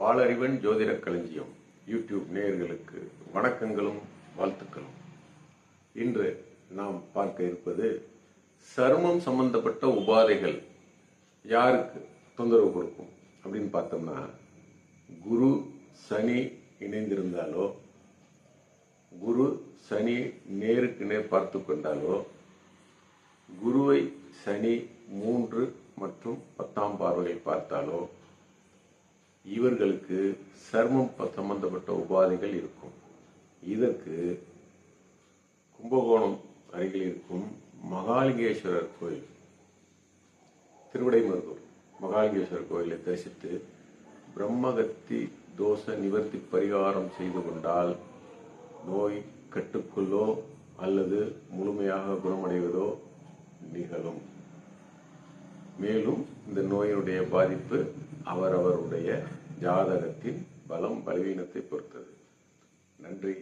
வாளறிவன் ஜோதிட களஞ்சியம். யூடியூப் நேயர்களுக்கு வணக்கங்களும் வாழ்த்துக்களும். இன்று நாம் பார்க்க இருப்பது சருமம் சம்பந்தப்பட்ட உபாதைகள் யாருக்கு தொந்தரவு கொடுக்கும் அப்படின்னு பார்த்தோம்னா குரு சனி இணைந்திருந்தாலோ குரு சனி நேருக்கு நேர் பார்த்து கொண்டாலோ குருவை சனி மூன்று மற்றும் பத்தாம் பார்வையில் பார்த்தாலோ இவர்களுக்கு சர்மம் சம்பந்தப்பட்ட உபாதைகள் இருக்கும். இதற்கு கும்பகோணம் அருகில் இருக்கும் மகாலிங்கேஸ்வரர் கோயில் திருவிடைமருதூர் மகாலிங்கேஸ்வரர் கோயிலை தரிசித்து பிரம்மகத்தி தோஷ நிவர்த்தி பரிகாரம் செய்து கொண்டால் நோய் கட்டுக்குள்ளோ அல்லது முழுமையாக குணமடைவதோ நிகழும். மேலும் இந்த நோயினுடைய பாதிப்பு அவரவருடைய ஜாதகத்தின் பலம் பலவீனத்தை பொறுத்தது. நன்றி.